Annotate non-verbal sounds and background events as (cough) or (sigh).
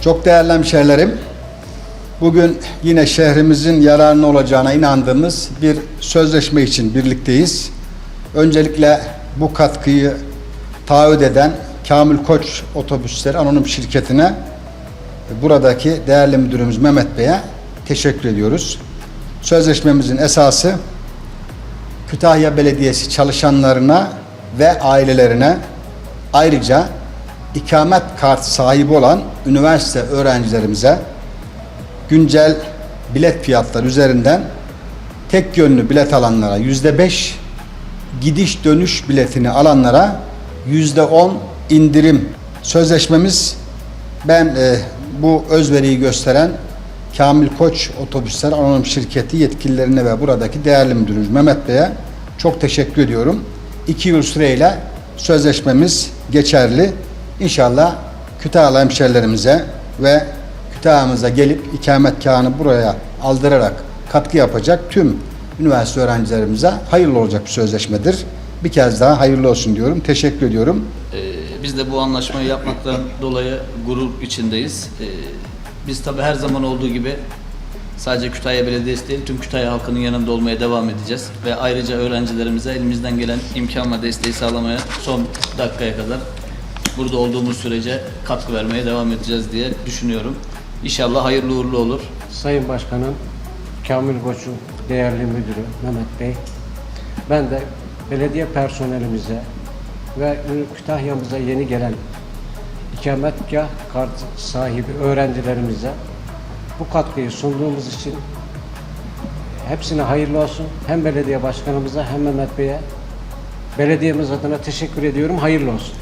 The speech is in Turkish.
Çok değerli hemşehrilerim, bugün yine şehrimizin yararına olacağına inandığımız bir sözleşme için birlikteyiz. Öncelikle bu katkıyı taahhüt eden Kamil Koç Otobüsleri Anonim Şirketi'ne buradaki değerli müdürümüz Mehmet Bey'e teşekkür ediyoruz. Sözleşmemizin esası Kütahya Belediyesi çalışanlarına ve ailelerine ayrıca ikamet kart sahibi olan üniversite öğrencilerimize güncel bilet fiyatları üzerinden tek yönlü bilet alanlara yüzde beş, gidiş dönüş biletini alanlara yüzde on indirim. Sözleşmemiz ben e, bu özveriyi gösteren Kamil Koç Otobüsler Anonim Şirketi yetkililerine ve buradaki değerli müdürümüz Mehmet Bey'e çok teşekkür ediyorum. İki yıl süreyle sözleşmemiz geçerli. İnşallah Kütahyalı hemşerilerimize ve Kütahya'mıza gelip ikametgahını buraya aldırarak katkı yapacak tüm üniversite öğrencilerimize hayırlı olacak bir sözleşmedir. Bir kez daha hayırlı olsun diyorum. Teşekkür ediyorum. Ee, Biz de bu anlaşmayı yapmaktan (laughs) dolayı gurur içindeyiz. Ee, Biz tabii her zaman olduğu gibi sadece Kütahya Belediyesi değil, tüm Kütahya halkının yanında olmaya devam edeceğiz. Ve ayrıca öğrencilerimize elimizden gelen imkan ve desteği sağlamaya son dakikaya kadar burada olduğumuz sürece katkı vermeye devam edeceğiz diye düşünüyorum. İnşallah hayırlı uğurlu olur. Sayın Başkanım, Kamil Koç'un değerli müdürü Mehmet Bey, ben de belediye personelimize ve Kütahya'mıza yeni gelen ikametgah kart sahibi öğrencilerimize bu katkıyı sunduğumuz için hepsine hayırlı olsun. Hem belediye başkanımıza hem Mehmet Bey'e belediyemiz adına teşekkür ediyorum. Hayırlı olsun.